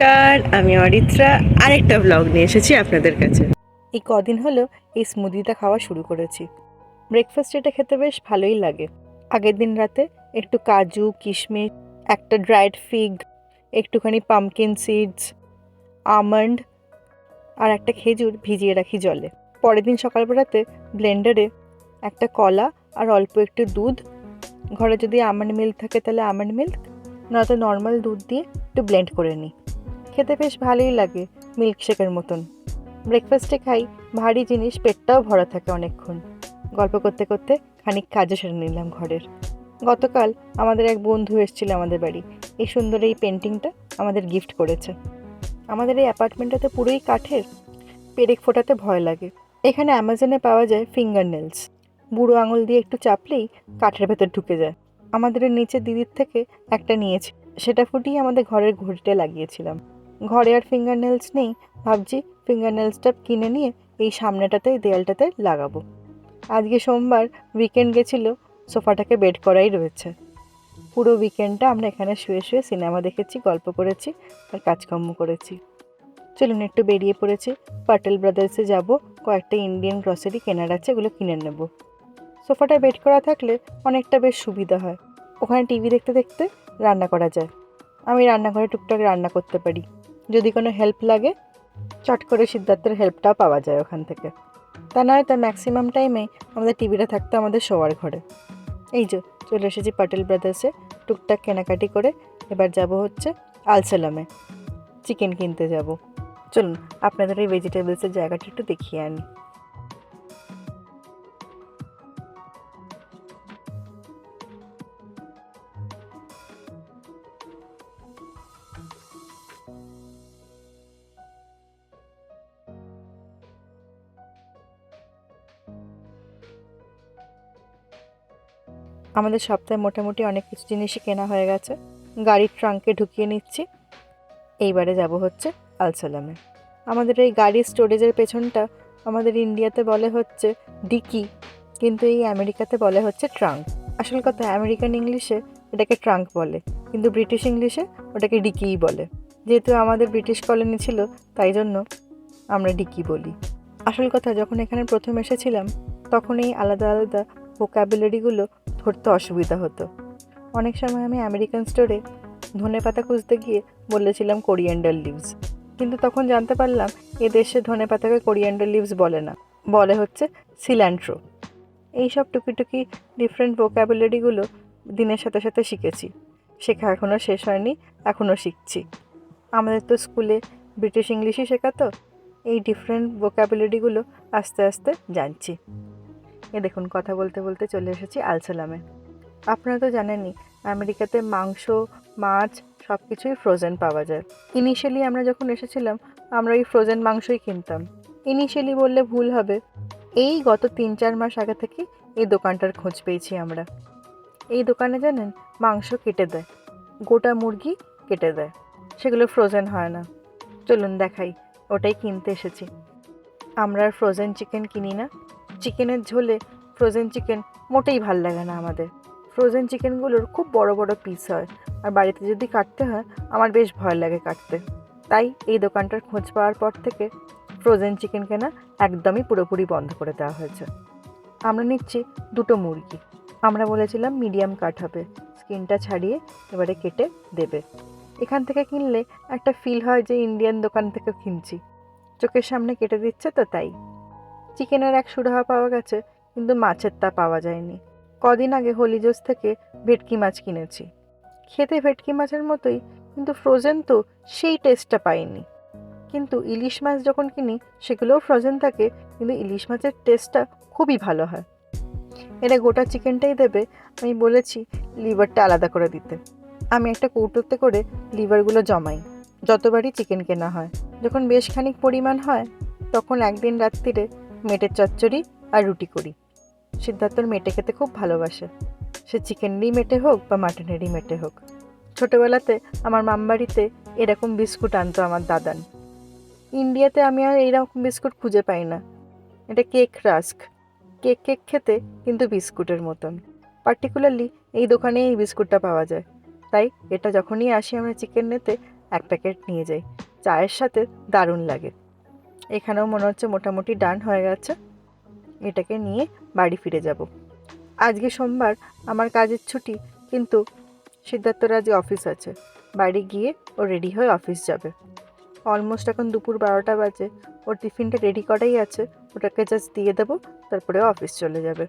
নমস্কার, আমি অরিত্রা। আরেকটা ব্লগ নিয়ে এসেছি আপনাদের কাছে। এই কদিন হলো এই স্মুদিটা খাওয়া শুরু করেছি। ব্রেকফাস্ট এটা খেতে বেশ ভালোই লাগে। আগের দিন রাতে একটু কাজু, কিশমিশ, একটা ড্রাইড ফিগ একটুখানি পামকিন সিডস আমন্ড আর একটা খেজুর ভিজিয়ে রাখি জলে। পরের দিন সকালবেলাতে ব্লেন্ডারে একটা কলা আর অল্প একটু দুধ। ঘরে যদি আমন্ড মিল্ক থাকে তাহলে আমন্ড মিল্ক নয়তো নর্মাল দুধ দিয়ে একটু ব্লেন্ড করে নিই। খেতে বেশ ভালোই লাগে মিল্কশেকের মতন। ব্রেকফাস্টে খাই, ভারী জিনিস, পেটটাও ভরা থাকে অনেকক্ষণ। গল্প করতে করতে খানিক কাজও সেরে নিলাম ঘরের। গতকাল আমাদের এক বন্ধু এসেছিল আমাদের বাড়ি। এই সুন্দর এই পেন্টিংটা আমাদের গিফট করেছে। আমাদের এই অ্যাপার্টমেন্টটাতে পুরোই কাঠের, পেরেক ফোটাতে ভয় লাগে। এখানে অ্যামাজনে পাওয়া যায় ফিঙ্গার নেলস বুড়ো আঙুল দিয়ে একটু চাপলেই কাঠের ভেতর ঢুকে যায়। আমাদের নিচে দিদির থেকে একটা নিয়েছি, সেটা ফুটিয়ে আমাদের ঘরের ঘড়িটা লাগিয়েছিলাম। ঘরে আর ফিঙ্গার নেলস নেই। ভাবছি ফিঙ্গার নেলসটা কিনে নিয়ে এই সামনেটাতে দেয়ালটাতে লাগাবো। আজকে সোমবার উইকেন্ড গেছিল, সোফাটাকে বেড করাই রয়েছে। পুরো উইকেন্ডটা আমরা এখানে শুয়ে শুয়ে সিনেমা দেখেছি, গল্প করেছি আর কাজকর্ম করেছি। চলুন একটু বেরিয়ে পড়েছি। পাটেল ব্রাদার্সে যাব, কয়েকটা ইন্ডিয়ান গ্রসারি কেনার আছে এগুলো কিনে নেব। সোফাটা বেড করা থাকলে অনেকটা বেশ সুবিধা হয়। ওখানে টিভি দেখতে দেখতে রান্না করা যায়। আমি রান্নাঘরে টুকটাক রান্না করতে পারি। যদি কোনো হেল্প লাগে, চট করে সিদ্ধার্থের হেল্পটাও পাওয়া যায় ওখান থেকে। তা নয়, তা ম্যাক্সিমাম টাইমে আমাদের টিভিটা থাকতো আমাদের শোয়ার ঘরে। এই যে, চলে এসেছি পাটেল ব্রাদার্সে টুকটাক কেনাকাটি করে এবার যাব হচ্ছে আলসালামে চিকেন কিনতে যাব। চলুন, আপনাদের এই ভেজিটেবলসের জায়গাটা একটু দেখিয়ে আনি। আমাদের সপ্তাহে মোটামুটি অনেক কিছু জিনিসই কেনা হয়ে গেছে। গাড়ির ট্রাঙ্কে ঢুকিয়ে নিচ্ছি। এইবারে যাব হচ্ছে আলসালামে আমাদের এই গাড়ির স্টোরেজের পেছনটা আমাদের ইন্ডিয়াতে বলে হচ্ছে ডিকি, কিন্তু এই আমেরিকাতে বলে হচ্ছে ট্রাঙ্ক। আসল কথা, আমেরিকান ইংলিশে এটাকে ট্রাঙ্ক বলে, কিন্তু ব্রিটিশ ইংলিশে ওটাকে ডিকিই বলে। যেহেতু আমাদের ব্রিটিশ কলোনি ছিল, তাই জন্য আমরা ডিকি বলি। আসল কথা, যখন এখানে প্রথম এসেছিলাম তখন এই আলাদা আলাদা ভোকাবুলারিগুলো ধরতে অসুবিধা হতো। অনেক সময় আমি আমেরিকান স্টোরে ধনে পাতা খুঁজতে গিয়ে বলেছিলাম কোরিয়ান্ডার লিভস কিন্তু তখন জানতে পারলাম এ দেশে ধনে পাতাকে কোরিয়ান্ডার লিভস বলে না, বলে হচ্ছে সিল্যান্ট্রো এইসব টুকিটুকি ডিফারেন্ট ভোকাবুলারিগুলো দিনের সাথে সাথে শিখেছি। শেখা এখনও শেষ হয়নি এখনও শিখছি। আমাদের তো স্কুলে ব্রিটিশ ইংলিশই শেখাতো, এই ডিফারেন্ট ভোকাবুলারিগুলো আস্তে আস্তে জানছি। এ দেখুন, কথা বলতে বলতে চলে এসেছি আলসালামে। আপনারা তো জানেনই, আমেরিকাতে মাংস, মাছ সব কিছুই ফ্রোজেন পাওয়া যায়। ইনিশিয়ালি আমরা যখন এসেছিলাম, আমরা ওই ফ্রোজেন মাংসই কিনতাম। ইনিশিয়ালি বললে ভুল হবে। এই গত তিন চার মাস আগে থেকে এই দোকানটার খোঁজ পেয়েছি আমরা। এই দোকানে জানেন, মাংস কেটে দেয়। গোটা মুরগি কেটে দেয়। সেগুলো ফ্রোজেন হয় না। চলুন দেখাই, ওটাই কিনতে এসেছি। আমরা ফ্রোজেন চিকেন কিনি না। চিকেনের ঝোলে ফ্রোজেন চিকেন মোটেই ভালো লাগে না আমাদের। ফ্রোজেন চিকেনগুলোর খুব বড় বড় পিস হয়। আর বাড়িতে যদি কাটতে হয়, আমার বেশ ভয় লাগে কাটতে। তাই এই দোকানটার খোঁজ পাওয়ার পর থেকে ফ্রোজেন চিকেন কেনা একদমই পুরোপুরি বন্ধ করে দেওয়া হয়েছে। আমরা নিচ্ছি দুটো মুরগি। আমরা বলেছিলাম মিডিয়াম কাট হবে। স্কিনটা ছাড়িয়ে এবারে কেটে দেবে। এখান থেকে কিনলে একটা ফিল হয় যে ইন্ডিয়ান দোকান থেকে কিনছি। চোখের সামনে কেটে দিচ্ছে তো তাই। চিকেনের এক সুরাহা পাওয়া গেছে, কিন্তু মাছের তা পাওয়া যায়নি। কদিন আগে হলিজোস থেকে ভেটকি মাছ কিনেছি। খেতে ভেটকি মাছের মতোই, কিন্তু ফ্রোজেন তো সেই টেস্টটা পাইনি। কিন্তু ইলিশ মাছ যখন কিনি, সেগুলোও ফ্রোজেন থাকে, কিন্তু ইলিশ মাছের টেস্টটা খুবই ভালো হয়। এটা গোটা চিকেনটাই দেবে, আমি বলেছি লিভারটা আলাদা করে দিতে। আমি একটা কৌটোতে করে লিভারগুলো জমাই, যতবারই চিকেন কেনা হয়। যখন বেশ খানিক পরিমাণ হয়, তখন একদিন রাত্রিরে মেটের চচ্চড়ি আর রুটি করি। সিদ্ধার্থর মেটে খেতে খুব ভালোবাসে। সে চিকেনেরই মেটে হোক বা মাটনেরই মেটে হোক। ছোটোবেলাতে আমার মামবাড়িতে এরকম বিস্কুট আনতো আমার দাদান। ইন্ডিয়াতে আমি আর এইরকম বিস্কুট খুঁজে পাই না। এটা কেক রাস্ক। কেক কেক খেতে কিন্তু বিস্কুটের মতন। পার্টিকুলারলি এই দোকানে এই বিস্কুটটা পাওয়া যায়। তাই এটা যখনই আসি আমরা চিকেন নিতে, এক প্যাকেট নিয়ে যাই। চায়ের সাথে দারুণ লাগে। এখানেও মনে হচ্ছে মোটামুটি ডান হয়ে গেছে। এটাকে নিয়ে বাড়ি ফিরে যাব। আজকে সোমবার আমার কাজের ছুটি, কিন্তু সিদ্ধার্থর আজকে অফিস আছে। বাড়ি গিয়ে ও রেডি হয়ে অফিস যাবে। অলমোস্ট এখন দুপুর বারোটা বাজে। ওর টিফিনটা রেডি করাই আছে। ওটাকে জাস্ট দিয়ে দেবো, তারপরে অফিস চলে যাবে।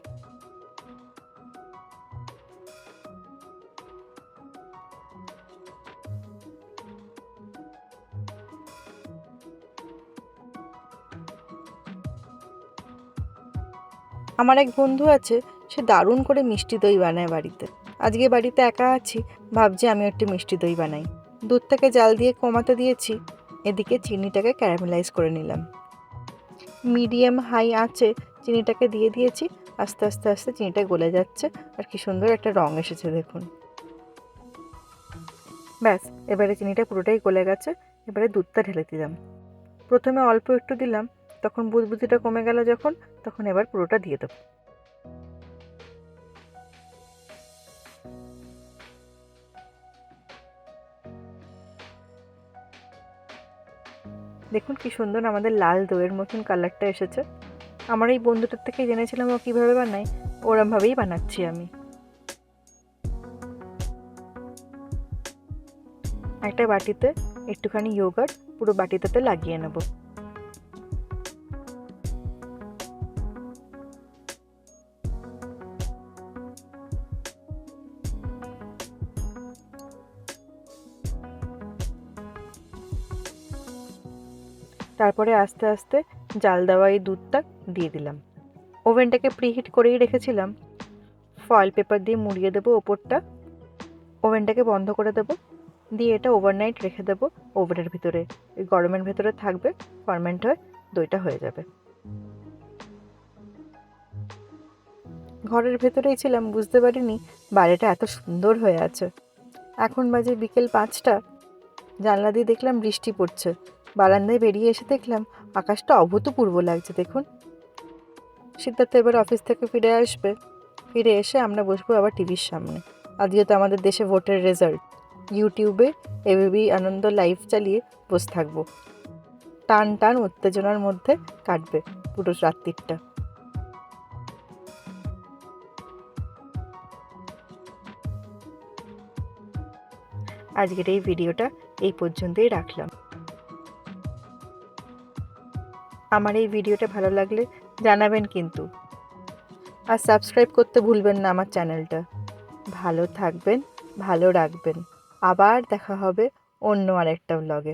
আমার এক বন্ধু আছে, সে দারুণ করে মিষ্টি দই বানায় বাড়িতে। আজকে বাড়িতে একা আছি, ভাবছি আমি একটু মিষ্টি দই বানাই। দুধটাকে জাল দিয়ে কমাতে দিয়েছি, এদিকে চিনিটাকে ক্যারামেলাইজ করে নিলাম। মিডিয়াম হাই আছে, চিনিটাকে দিয়ে দিয়েছি, আস্তে আস্তে আস্তে চিনিটা গলে যাচ্ছে, আর কি সুন্দর একটা রং এসেছে দেখুন। ব্যাস, এবারে চিনিটা পুরোটাই গলে গেছে, এবারে দুধটা ঢেলে দিলাম। প্রথমে অল্প একটু দিলাম, তখন বুদবুদিটা কমে গেল যখন তখন এবার পুরোটা দিয়ে দেবো। দেখুন কি সুন্দর আমাদের লাল দইয়ের মতন কালারটা এসেছে। আমার এই বন্ধুটার থেকেই জেনেছিলাম ও কীভাবে বানায়। ওরমভাবেই বানাচ্ছি আমি। একটা বাটিতে একটুখানি ইয়োগার্ট পুরো বাটিটাতে লাগিয়ে নেব। তারপরে আস্তে আস্তে জাল দেওয়া এই দুধটা দিয়ে দিলাম। ওভেনটাকে প্রিহিট করেই রেখেছিলাম। ফয়েল পেপার দিয়ে মুড়িয়ে দেবো ওপরটা। ওভেনটাকে বন্ধ করে দেবো। দিয়ে এটা ওভারনাইট রেখে দেবো ওভেনের ভিতরে। গরমের ভেতরে থাকবে ফার্মেন্ট হয়ে, দইটা হয়ে যাবে। ঘরের ভেতরেই ছিলাম, বুঝতে পারিনি বাড়িটা এত সুন্দর হয়ে আছে। এখন বাজে বিকেল পাঁচটা। জানলা দিয়ে দেখলাম বৃষ্টি পড়ছে। বারান্দায় বেরিয়ে এসে দেখলাম আকাশটা অভূতপূর্ব লাগছে, দেখুন। সিদ্ধার্থ এবার অফিস থেকে ফিরে আসবে। ফিরে এসে আমরা বসবো আবার টিভির সামনে। আজকে তো আমাদের দেশে ভোটের রেজাল্ট ইউটিউবে এবিবি আনন্দ লাইভ চালিয়ে বসে থাকব। টান টান উত্তেজনার মধ্যে কাটবে পুরো রাত্রিটা। আজকের এই ভিডিওটা এই পর্যন্তই রাখলাম। আমার এই ভিডিওটা ভালো লাগলে জানাবেন কিন্তু। আর সাবস্ক্রাইব করতে ভুলবেন না আমার চ্যানেলটা ভালো থাকবেন, ভালো রাখবেন। আবার দেখা হবে অন্য আরেকটা ব্লগে